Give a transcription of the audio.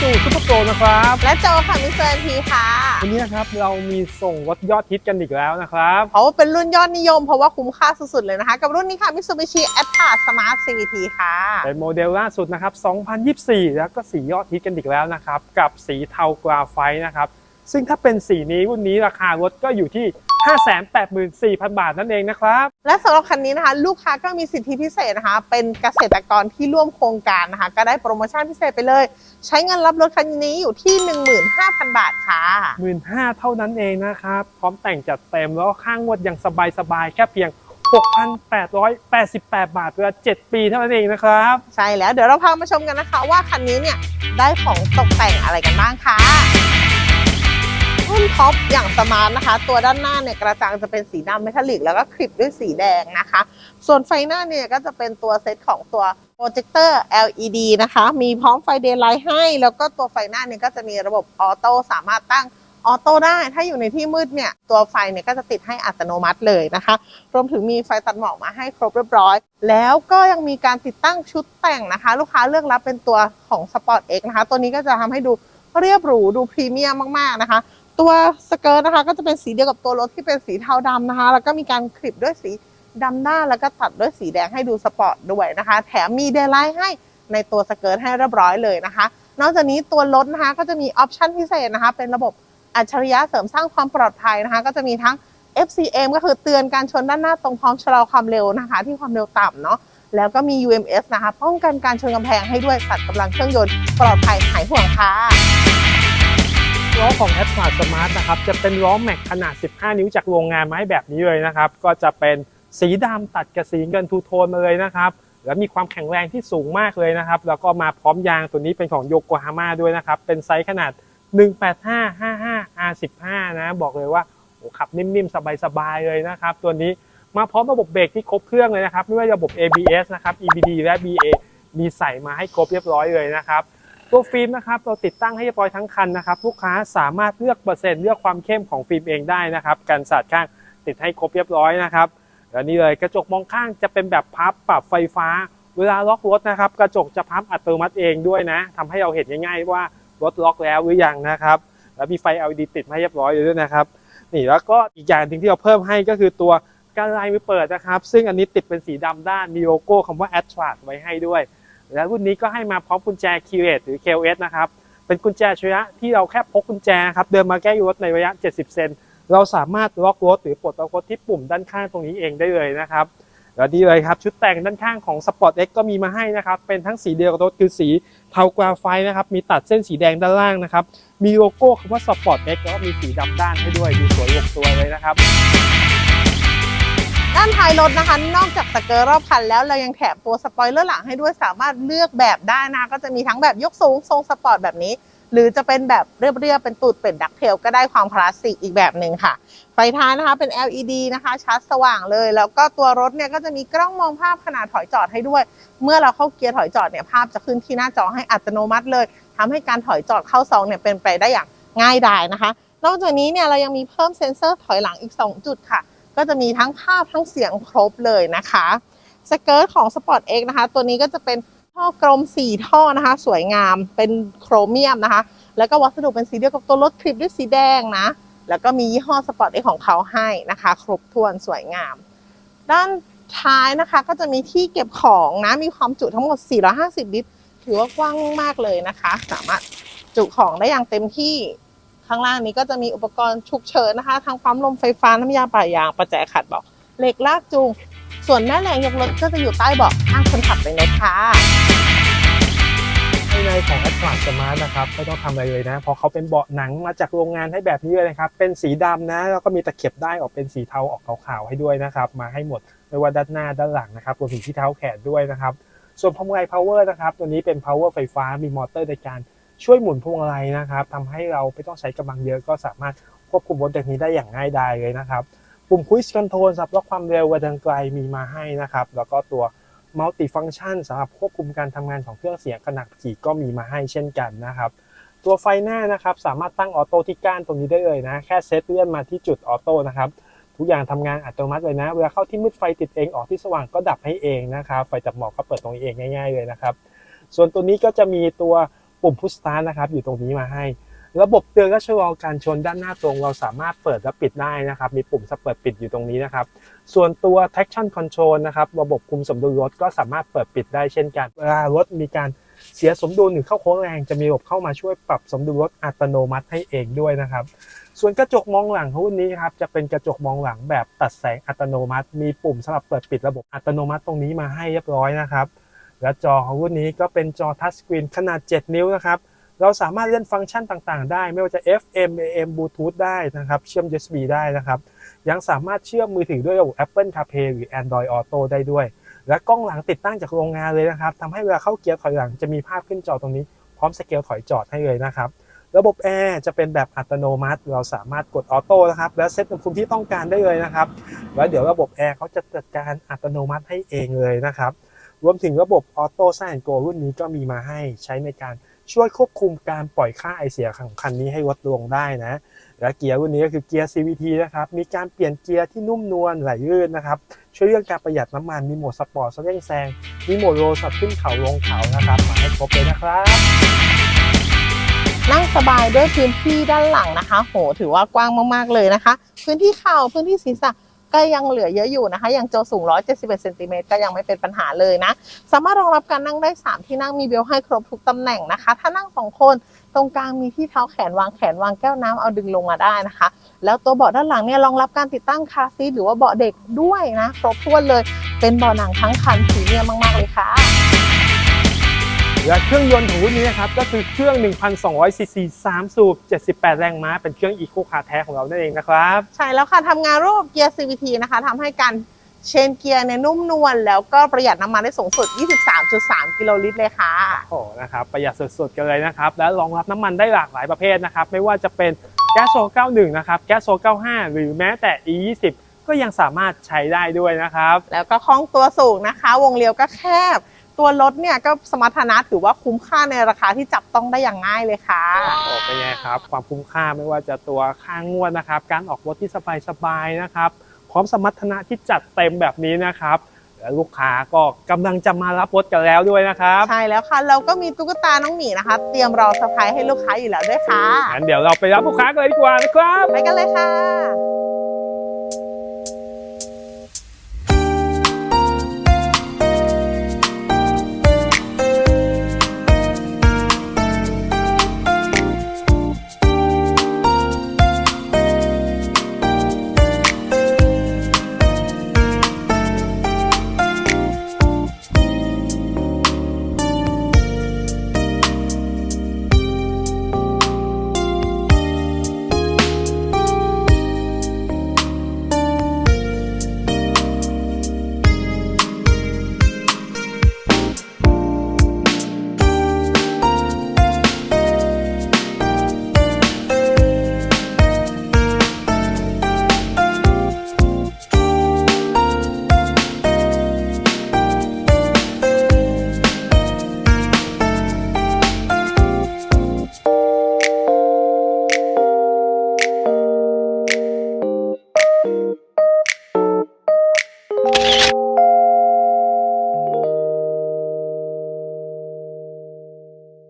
ครับเดี๋ยวก็พี่จูซุปเปอร์โปรนะครับ และโจค่ะมิสเตอร์พีค่ะ วันนี้นะครับเรามีส่งรถยอดฮิตกันอีกแล้วนะครับ เพราะว่าเป็นรุ่นยอดนิยมเพราะว่าคุ้มค่าสุดๆเลยนะคะ กับรุ่นนี้ค่ะ Mitsubishi a t t a Smart CVT ค่ะ เป็นโมเดลล่าสุดนะครับ 2024 แล้วก็สียอดฮิตกันอีกแล้วนะครับ กับสีเทากราไฟต์นะครับ ซึ่งถ้าเป็นสีนี้รุ่นนี้ราคารถก็อยู่ที่ 584,000 บาทนั่นเองนะครับ และสำหรับคันนี้นะคะ ลูกค้าก็มีสิทธิพิเศษนะคะ เป็นเกษตรกรที่ร่วมโครงการนะคะ ก็ได้โปรโมชั่นพิเศษไปเลย ใช้เงินรับรถคันนี้อยู่ที่ 15,000 บาทค่ะ 15,000 เท่านั้นเองนะครับ พร้อมแต่งจัดเต็มแล้วก็ค่างวดอย่างสบายๆแค่เพียง6,888 บาทเวลา 7 ปีเท่านั้นเองนะครับ ใช่แล้วเดี๋ยวเราพามาชมกันนะคะ ว่าคันนี้เนี่ยได้ของตกแต่งอะไรกันบ้างค่ะ รุ่นท็อปอย่างสมาร์ทนะคะ ตัวด้านหน้าเนี่ยกระจังจะเป็นสีดำเมทัลลิก แล้วก็คลิปด้วยสีแดงนะคะ ส่วนไฟหน้าเนี่ยก็จะเป็นตัวเซตของตัวโปรเจคเตอร์ LED นะคะ มีพร้อมไฟเดย์ไลท์ให้ แล้วก็ตัวไฟหน้าเนี่ยก็จะมีระบบออโต้สามารถตั้งออโต้ได้ถ้าอยู่ในที่มืดเนี่ย ตัวไฟเนี่ยก็จะติดให้อัตโนมัติเลยนะคะ รวมถึงมีไฟตัดหมอกมาให้ครบเรียบร้อย แล้วก็ยังมีการติดตั้งชุดแต่งนะคะ ลูกค้าเลือกรับเป็นตัวของ Sport X นะคะ ตัวนี้ก็จะทำให้ดูเรียบหรูดูพรีเมียมมาก ๆ นะคะ ตัวสเกิร์ตนะคะ ก็จะเป็นสีเดียวกับตัวรถที่เป็นสีเทาดำนะคะ แล้วก็มีการคลิปด้วยสีดำหน้าแล้วก็ตัดด้วยสีแดงให้ดูสปอร์ตด้วยนะคะ แถมมีเดย์ไลท์ให้ในตัวสเกิร์ตให้เรียบร้อยเลยนะคะ นอกจากนี้ตัวรถนะคะก็จะมีออปชันพิเศษนะคะ เป็นระบบอัจฉริยะเสริมสร้างความปลอดภัยนะคะ ก็จะมีทั้ง FCM ก็คือเตือนการชนด้านหน้าตรงพร้อมชะลอความเร็วนะคะ ที่ความเร็วต่ำเนาะแล้วก็มี UMS นะคะ ป้องกันการชนกำแพงให้ด้วยตัดกำลังเครื่องยนต์ปลอดภัยหายห่วงค่ะ ล้อของ a d v a n c e Smart นะครับจะเป็นล้อแม็กขนาด 15 นิ้วจากโรงงานมาให้แบบนี้เลยนะครับ ก็จะเป็นสีดำตัดกับสีเงินทูโทนมาเลยนะครับ แล้วมีความแข็งแรงที่สูงมากเลยนะครับ แล้วก็มาพร้อมยางตัวนี้เป็นของโยโกฮาม่าด้วยนะครับ เป็นไซส์ขนาด 185 55 R15 นะบอกเลยว่าโอ้ขับนิ่มๆ สบายๆ เลยนะครับ ตัวนี้มาพร้อมระบบเบรกที่ครบเครื่องเลยนะครับ ไม่ว่าระบบ ABS นะครับ EBD และ BA มีใส่มาให้ครบเรียบร้อยเลยนะครับ ตัวฟิล์มนะครับเราติดตั้งให้เรียบร้อยทั้งคันนะครับลูกค้าสามารถเลือกเปอร์เซ็นต์เลือกความเข้มของฟิล์มเองได้นะครับกันสาดข้างติดให้ครบเรียบร้อยนะครับแล้วนี่เลยกระจกมองข้างจะเป็นแบบพับปรับไฟฟ้า เวลาล็อกรถนะครับ กระจกจะพับอัตโนมัติเองด้วยนะทำให้เราเห็นง่าย ๆ ว่ารถล็อกแล้วหรือยังนะครับแล้วมีไฟ LED ติดมาให้เรียบร้อยอยู่ด้วยนะครับนี่แล้วก็อีกอย่างหนึ่งที่เราเพิ่มให้ก็คือตัวการไลน์มือเปิดนะครับ ซึ่งอันนี้ติดเป็นสีดำด้านมีโลโก้คำว่า a t t r a c ไว้ให้ด้วย แล้วรุ่นนี้ก็ให้มาพร้อมกุญแจ q ี s หรือ KOS นะครับ เป็นกุญแจอัจฉริยะที่เราแค่พกกุญแจครับเดินมาแก้รถในระยะ 70 เซนเราสามารถล็อกรถหรือปลดล็อกรถที่ปุ่มด้านข้างตรงนี้เองได้เลยนะครับแล้วดีเลยครับชุดแต่งด้านข้างของ Sport X ก็มีมาให้นะครับเป็นทั้งสีเดียวกับรถคือสีเทากราไฟนะครับมีตัดเส้นสีแดงด้านล่างนะครับมีโลโก้คำว่า Sport X แล้วก็มีสีดำด้านให้ด้วยดูสวยลงตัวเลยนะครับ ด้านท้ายรถนะคะ นอกจากสเกิร์รอบคันแล้วเรายังแถมตัวสปอยเลอร์หลังให้ด้วยสามารถเลือกแบบได้นะก็จะมีทั้งแบบยกสูงทรงสปอร์ตแบบนี้ หรือจะเป็นแบบเรียบๆเป็นตูดเป็ดดักเทลก็ได้ความคลาสสิกอีกแบบหนึ่งค่ะ ไฟท้ายนะคะเป็น LED นะคะชาร์จสว่างเลย แล้วก็ตัวรถเนี่ยก็จะมีกล้องมองภาพขนาดถอยจอดให้ด้วย เมื่อเราเข้าเกียร์ถอยจอดเนี่ยภาพจะขึ้นที่หน้าจอให้อัตโนมัติเลยทำให้การถอยจอดเข้าซองเนี่ยเป็นไปได้อย่างง่ายดายนะคะ นอกจากนี้เนี่ยเรายังมีเพิ่มเซ็นเซอร์ถอยหลังอีก 2 จุดค่ะ ก็จะมีทั้งภาพทั้งเสียงครบเลยนะคะสเกิร์ตของ Sport X นะคะ ตัวนี้ก็จะเป็นท่อกลม 4 ท่อนะคะ สวยงามเป็นโครเมียมนะคะ แล้วก็วัสดุเป็นสีเดียวกับตัวรถคลิปด้วยสีแดงนะ แล้วก็มียี่ห้อ Sport X ของเขาให้นะคะ ครบถ้วนสวยงาม ด้านท้ายนะคะก็จะมีที่เก็บของนะ มีความจุทั้งหมด 450 ลิตร ถือว่ากว้างมากเลยนะคะ สามารถจุของได้อย่างเต็มที่ ข้างล่างนี้ก็จะมีอุปกรณ์ฉุกเฉินนะคะ ทางปั๊มลมไฟฟ้าน้ำยาป่ายางประแจขัดเบอกเหล็กลากจูง ส่วนแม่แรงยกรถก็จะอยู่ใต้เบาะข้างคนขับเลยนะคะภายในของ a d v a n c e Smart นะครับไม่ต้องทำอะไรเลยนะเพราะเขาเป็นเบาะหนังมาจากโรงงานให้แบบนี้เลยนะครับ เป็นสีดำนะแล้วก็มีตะเข็บได้ออกเป็นสีเทาออกขาวๆให้ด้วยนะครับ มาให้หมดไม่ว่าด้านหน้าด้านหลังนะครับรวมถึงที่เท้าแขนด้วยนะครับ ส่วนพวงมาลัย power นะครับ ตัวนี้เป็น power ไฟฟ้ามีมอเตอร์ในการ ช่วยหมุนพวงมาลัยนะครับทำให้เราไม่ต้องใช้กำลังเยอะก็สามารถควบคุมรถแบบนี้ได้อย่างง่ายดายเลยนะครับ ปุ่ม Cruise Control สำหรับล็อกความเร็วกระดังไกลมีมาให้นะครับ แล้วก็ตัว Multi Function สำหรับควบคุมการทำงานของเครื่องเสียงขนาดขี่ก็มีมาให้เช่นกันนะครับ ตัวไฟหน้านะครับสามารถตั้งออโต้ที่ก้านตรงนี้ได้เลยนะ แค่เซตเลื่อนมาที่จุดออโต้นะครับ ทุกอย่างทำงานอัตโนมัติเลยนะ เวลาเข้าที่มืดไฟติดเองออกที่สว่างก็ดับให้เองนะครับ ไฟจับหมอกก็เปิดตรงนี้เองง่าย ๆเลยนะครับ ส่วนตัวนี้ก็จะมีตัว ปุ่มพุชสตาร์ทนะครับอยู่ตรงนี้มาให้ ระบบเตือนและชะลอการชนด้านหน้าตรง เราสามารถเปิดและปิดได้นะครับ มีปุ่มสเปิดปิดอยู่ตรงนี้นะครับ ส่วนตัว traction control นะครับระบบคุมสมดุลรถก็สามารถเปิดปิดได้เช่นกันเวลารถมีการเสียสมดุลหรือเข้าโค้งแรงจะมีระบบเข้ามาช่วยปรับสมดุลรถอัตโนมัติให้เองด้วยนะครับ ส่วนกระจกมองหลังของรุ่นนี้ครับจะเป็นกระจกมองหลังแบบตัดแสงอัตโนมัติ มีปุ่มสำหรับเปิดปิดระบบอัตโนมัติตรงนี้มาให้เรียบร้อยนะครับ และจอของรุ่นนี้ก็เป็นจอทัชสกรีนขนาด 7 นิ้วนะครับเราสามารถเล่นฟังก์ชันต่างๆ ได้ ไม่ว่าจะ FM AM Bluetooth ได้นะครับ เชื่อม USB ได้นะครับ ยังสามารถเชื่อมมือถือด้วยระบบ Apple CarPlay หรือ Android Auto ได้ด้วย และกล้องหลังติดตั้งจากโรงงานเลยนะครับทำให้เวลาเข้าเกียร์ถอยหลังจะมีภาพขึ้นจอตรงนี้ พร้อมสเกลถอยจอดให้เลยนะครับ ระบบแอร์จะเป็นแบบอัตโนมัติ เราสามารถกดออโต้นะครับ แล้วเซตอุณหภูมิที่ต้องการได้เลยนะครับ แล้วเดี๋ยวระบบแอร์เขาจะจัดการอัตโนมัติให้เองเลยนะครับ รวมถึงระบบออโต้ไซน์โกรุ่นนี้ก็มีมาให้ใช้ในการช่วยควบคุมการปล่อยค่าไอเสียของคันนี้ให้ลดลงได้นะ และเกียร์รุ่นนี้ก็คือเกียร์ CVT นะครับ มีการเปลี่ยนเกียร์ที่นุ่มนวลไหลลื่นนะครับ ช่วยเรื่องการประหยัดน้ำมัน มีโหมดสปอร์ตเร่งแซง มีโหมดโรสับขึ้นเขาลงเขานะครับ มาให้ครบเลยนะครับ นั่งสบายด้วยพื้นที่ด้านหลังนะคะ โห ถือว่ากว้างมากๆเลยนะคะ พื้นที่เข่าพื้นที่ศีรษะ ก็ยังเหลือเยอะอยู่นะคะ ยังโจสูง 171เซนติเมตรก็ยังไม่เป็นปัญหาเลยนะ สามารถรองรับการนั่งได้ 3 ที่นั่งมีเบลให้ครบทุกตำแหน่งนะคะ ถ้านั่ง 2 คนตรงกลางมีที่เท้าแขนวางแขนวางแก้วน้ำเอาดึงลงมาได้นะคะ แล้วตัวเบาะด้านหลังเนี่ยรองรับการติดตั้งคาร์ซีหรือว่าเบาะเด็กด้วยนะ ครบถ้วนเลย เป็นเบาะหนังทั้งคันสีเนียมมาก ๆ เลยค่ะ และเครื่องยนต์ของรุ่นนี้นะครับก็คือเครื่อง 1,200ซีซี3สูบ 78 แรงม้า เป็นเครื่อง Eco Car แท้ของเรานั่นเองนะครับ ใช่แล้วค่ะทำงานร่วมกับเกียร์ CVT นะคะทำให้การเชนเกียร์เนี่ยนุ่มนวลแล้วก็ประหยัดน้ำมันได้สูงสุด 23.3 กิโลลิตรเลยค่ะ โอ้โหนะครับ ประหยัดสุดๆ กันเลยนะครับ และรองรับน้ำมันได้หลากหลายประเภทนะครับ ไม่ว่าจะเป็นแก๊สโซ 91 นะครับ แก๊สโซ 95 หรือแม้แต่ E20 ก็ยังสามารถใช้ได้ด้วยนะครับ แล้วก็คล่องตัวสูงนะคะ วงเลี้ยวก็แคบ ตัวรถเนี่ยก็สมรรถนะถือว่าคุ้มค่าในราคาที่จับต้องได้อย่างง่ายเลยค่ะโอ้เป็นไงครับ ความคุ้มค่าไม่ว่าจะตัวค่างวดนะครับ การออกรถที่สบายๆนะครับ พร้อมสมรรถนะที่จัดเต็มแบบนี้นะครับและลูกค้าก็กำลังจะมารับรถกันแล้วด้วยนะครับ ใช่แล้วค่ะ เราก็มีตุ๊กตาน้องหมีนะคะ เตรียมรอเซอร์ไพรส์ให้ลูกค้าอยู่แล้วด้วยค่ะงั้นเดี๋ยวเราไปรับลูกค้ากันเลยดีกว่านะครับ ไปกันเลยค่ะ